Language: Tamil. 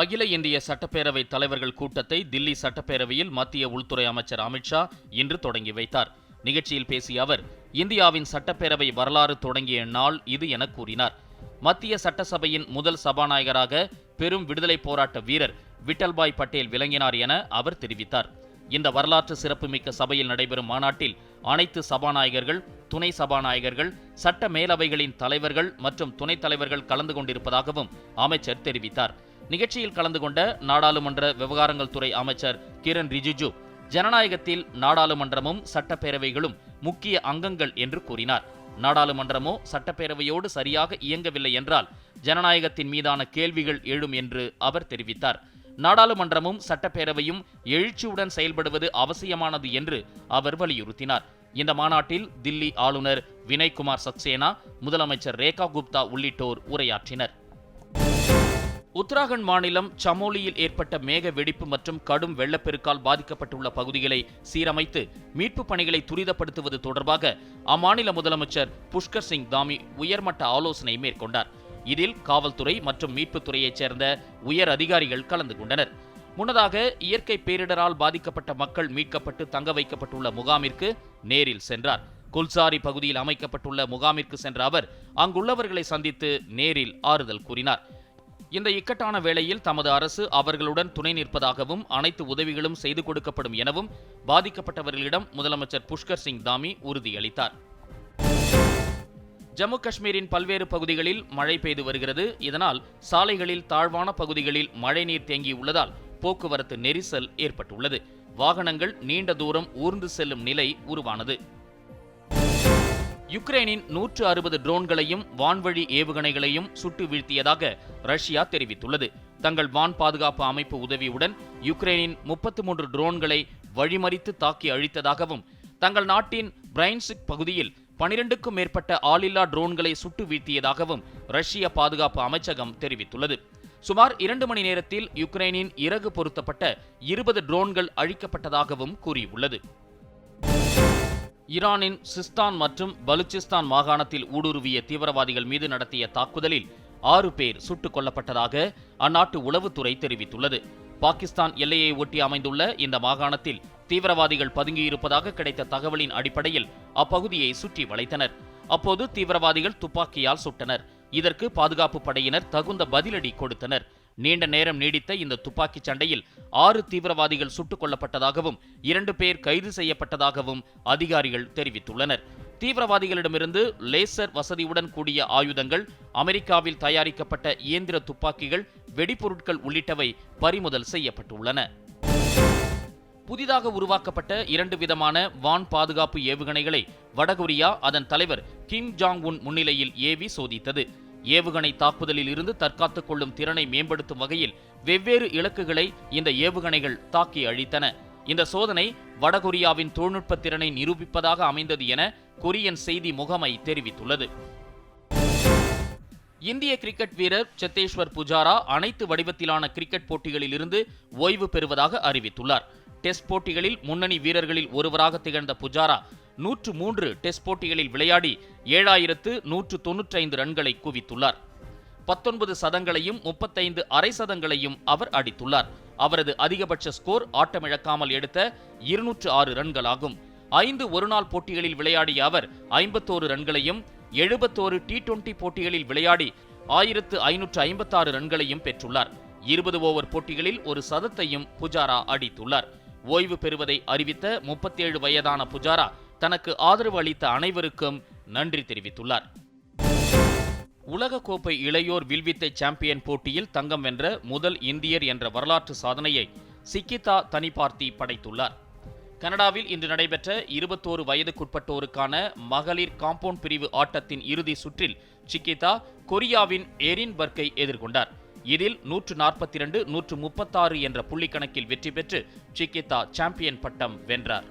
அகில இந்திய சட்டப்பேரவை தலைவர்கள் கூட்டத்தை தில்லி சட்டப்பேரவையில் மத்திய உள்துறை அமைச்சர் அமித்ஷா இன்று தொடங்கி வைத்தார். நிகழ்ச்சியில் பேசிய அவர் இந்தியாவின் சட்டப்பேரவை வரலாறு தொடங்கிய நாள் இது என கூறினார். மத்திய சட்டசபையின் முதல் சபாநாயகராக பெரும் விடுதலை போராட்ட வீரர் விட்டல்பாய் பட்டேல் விளங்கினார் என அவர் தெரிவித்தார். இந்த வரலாற்று சிறப்புமிக்க சபையில் நடைபெறும் மாநாட்டில் அனைத்து சபாநாயகர்கள் துணை சபாநாயகர்கள் சட்ட மேலவைகளின் தலைவர்கள் மற்றும் துணைத் தலைவர்கள் கலந்து கொண்டிருப்பதாகவும் அமைச்சர் தெரிவித்தார். நிகழ்ச்சியில் கலந்து கொண்ட நாடாளுமன்ற விவகாரங்கள் துறை அமைச்சர் கிரண் ரிஜிஜு ஜனநாயகத்தில் நாடாளுமன்றமும் சட்டப்பேரவைகளும் முக்கிய அங்கங்கள் என்று கூறினார். நாடாளுமன்றமோ சட்டப்பேரவையோடு சரியாக இயங்கவில்லை என்றால் ஜனநாயகத்தின் மீதான கேள்விகள் எழும் என்று அவர் தெரிவித்தார். நாடாளுமன்றமும் சட்டப்பேரவையும் எழுச்சியுடன் செயல்படுவது அவசியமானது என்று அவர் வலியுறுத்தினார். இந்த மாநாட்டில் தில்லி ஆளுநர் வினய்குமார் சக்சேனா முதலமைச்சர் ரேகா குப்தா உள்ளிட்டோர் உரையாற்றினர். உத்தராகண்ட் மாநிலம் சமோலியில் ஏற்பட்ட மேக வெடிப்பு மற்றும் கடும் வெள்ளப்பெருக்கால் பாதிக்கப்பட்டுள்ள பகுதிகளை சீரமைத்து மீட்புப் பணிகளை துரிதப்படுத்துவது தொடர்பாக அம்மாநில முதலமைச்சர் புஷ்கர் சிங் தாமி உயர்மட்ட ஆலோசனை மேற்கொண்டார். இதில் காவல்துறை மற்றும் மீட்புத்துறையைச் சேர்ந்த உயர் அதிகாரிகள் கலந்து கொண்டனர். முன்னதாக இயற்கை பேரிடரால் பாதிக்கப்பட்ட மக்கள் மீட்கப்பட்டு தங்க வைக்கப்பட்டுள்ள முகாமிற்கு நேரில் சென்றார். குல்சாரி பகுதியில் அமைக்கப்பட்டுள்ள முகாமிற்கு சென்ற அவர் அங்குள்ளவர்களை சந்தித்து நேரில் ஆறுதல் கூறினார். இந்த இக்கட்டான வேளையில் தமது அரசு அவர்களுடன் துணை நிற்பதாகவும் அனைத்து உதவிகளும் செய்து கொடுக்கப்படும் எனவும் பாதிக்கப்பட்டவர்களிடம் முதலமைச்சர் புஷ்கர் சிங் தாமி உறுதியளித்தார். ஜம்மு காஷ்மீரின் பல்வேறு பகுதிகளில் மழை பெய்து வருகிறது. இதனால் சாலைகளில் தாழ்வான பகுதிகளில் மழைநீர் தேங்கியுள்ளதால் போக்குவரத்து நெரிசல் ஏற்பட்டுள்ளது. வாகனங்கள் நீண்ட தூரம் ஊர்ந்து செல்லும் நிலை உருவானது. யுக்ரைனின் நூற்று அறுபது ட்ரோன்களையும் வான்வழி ஏவுகணைகளையும் சுட்டு வீழ்த்தியதாக ரஷ்யா தெரிவித்துள்ளது. தங்கள் வான் பாதுகாப்பு அமைப்பு உதவியுடன் யுக்ரைனின் முப்பத்து மூன்று ட்ரோன்களை வழிமறித்து தாக்கி அழித்ததாகவும் தங்கள் நாட்டின் பிரைன்சிக் பகுதியில் பனிரெண்டுக்கும் மேற்பட்ட ஆளில்லா ட்ரோன்களை சுட்டு வீழ்த்தியதாகவும் ரஷ்ய பாதுகாப்பு அமைச்சகம் தெரிவித்துள்ளது. சுமார் இரண்டு மணி நேரத்தில் யுக்ரைனின் இறகு பொருத்தப்பட்ட இருபது ட்ரோன்கள் அழிக்கப்பட்டதாகவும் கூறியுள்ளது. ஈரானின் சிஸ்தான் மற்றும் பலுச்சிஸ்தான் மாகாணத்தில் ஊடுருவிய தீவிரவாதிகள் மீது நடத்திய தாக்குதலில் ஆறு பேர் சுட்டுக் கொல்லப்பட்டதாக அந்நாட்டு உளவுத்துறை தெரிவித்துள்ளது. பாகிஸ்தான் எல்லையை ஒட்டி அமைந்துள்ள இந்த மாகாணத்தில் தீவிரவாதிகள் பதுங்கியிருப்பதாக கிடைத்த தகவலின் அடிப்படையில் அப்பகுதியை சுற்றி வளைத்தனர். அப்போது தீவிரவாதிகள் துப்பாக்கியால் சுட்டனர். இதற்கு பாதுகாப்பு படையினர் தகுந்த பதிலடி கொடுத்தனர். நீண்ட நேரம் நீடித்த இந்த துப்பாக்கிச் சண்டையில் ஆறு தீவிரவாதிகள் சுட்டுக் கொல்லப்பட்டதாகவும் இரண்டு பேர் கைது செய்யப்பட்டதாகவும் அதிகாரிகள் தெரிவித்துள்ளனர். தீவிரவாதிகளிடமிருந்து லேசர் வசதியுடன் கூடிய ஆயுதங்கள் அமெரிக்காவில் தயாரிக்கப்பட்ட இயந்திர துப்பாக்கிகள் வெடிபொருட்கள் உள்ளிட்டவை பறிமுதல் செய்யப்பட்டுள்ளன. புதிதாக உருவாக்கப்பட்ட இரண்டு விதமான வான் பாதுகாப்பு ஏவுகணைகளை வடகொரியா அதன் தலைவர் கிம் ஜாங் உன் முன்னிலையில் ஏவி சோதித்தது. ஏவுகணை தாக்குதலில் இருந்து தற்காத்துக் கொள்ளும் திறனை மேம்படுத்தும் வகையில் வெவ்வேறு இலக்குகளை இந்த ஏவுகணைகள் தாக்கி அழித்தன. இந்த சோதனை வடகொரியாவின் தொழில்நுட்ப திறனை நிரூபிப்பதாக அமைந்தது என கொரியன் செய்தி முகமை தெரிவித்துள்ளது. இந்திய கிரிக்கெட் வீரர் செத்தேஸ்வர் புஜாரா அனைத்து வடிவத்திலான கிரிக்கெட் போட்டிகளில் இருந்து ஓய்வு பெறுவதாக அறிவித்துள்ளார். டெஸ்ட் போட்டிகளில் முன்னணி வீரர்களில் ஒருவராக திகழ்ந்த புஜாரா நூற்று மூன்று டெஸ்ட் போட்டிகளில் விளையாடி ஏழாயிரத்து நூற்று தொன்னூற்றி ஐந்து ரன்களை குவித்துள்ளார். பத்தொன்பது சதங்களையும் முப்பத்தைந்து அரை சதங்களையும் அவர் அடித்துள்ளார். அவரது அதிகபட்ச ஸ்கோர் ஆட்டமிழக்காமல் எடுத்த இருநூற்று ஆறு ரன்களாகும். ஐந்து ஒருநாள் போட்டிகளில் விளையாடிய அவர் ஐம்பத்தோரு ரன்களையும் எழுபத்தோரு டி டுவெண்டி போட்டிகளில் விளையாடி ஆயிரத்து ஐநூற்று ஐம்பத்தாறு ரன்களையும் பெற்றுள்ளார். இருபது ஓவர் போட்டிகளில் ஒரு சதத்தையும் புஜாரா அடித்துள்ளார். ஓய்வு பெறுவதை அறிவித்த முப்பத்தேழு வயதான புஜாரா தனக்கு ஆதரவு அளித்த அனைவருக்கும் நன்றி தெரிவித்துள்ளார். உலகக்கோப்பை இளையோர் வில்வித்தை சாம்பியன் போட்டியில் தங்கம் வென்ற முதல் இந்தியர் என்ற வரலாற்று சாதனையை சிக்கிதா தனிபார்த்தி படைத்துள்ளார். கனடாவில் இன்று நடைபெற்ற இருபத்தோரு வயதுக்குட்பட்டோருக்கான மகளிர் காம்பவுண்ட் பிரிவு ஆட்டத்தின் இறுதி சுற்றில் சிக்கிதா கொரியாவின் எரின் பர்க்கை எதிர்கொண்டார். இதில் நூற்று நாற்பத்தி இரண்டு நூற்று முப்பத்தாறு என்ற புள்ளி கணக்கில் வெற்றி பெற்று சிக்கிதா சாம்பியன் பட்டம் வென்றார்.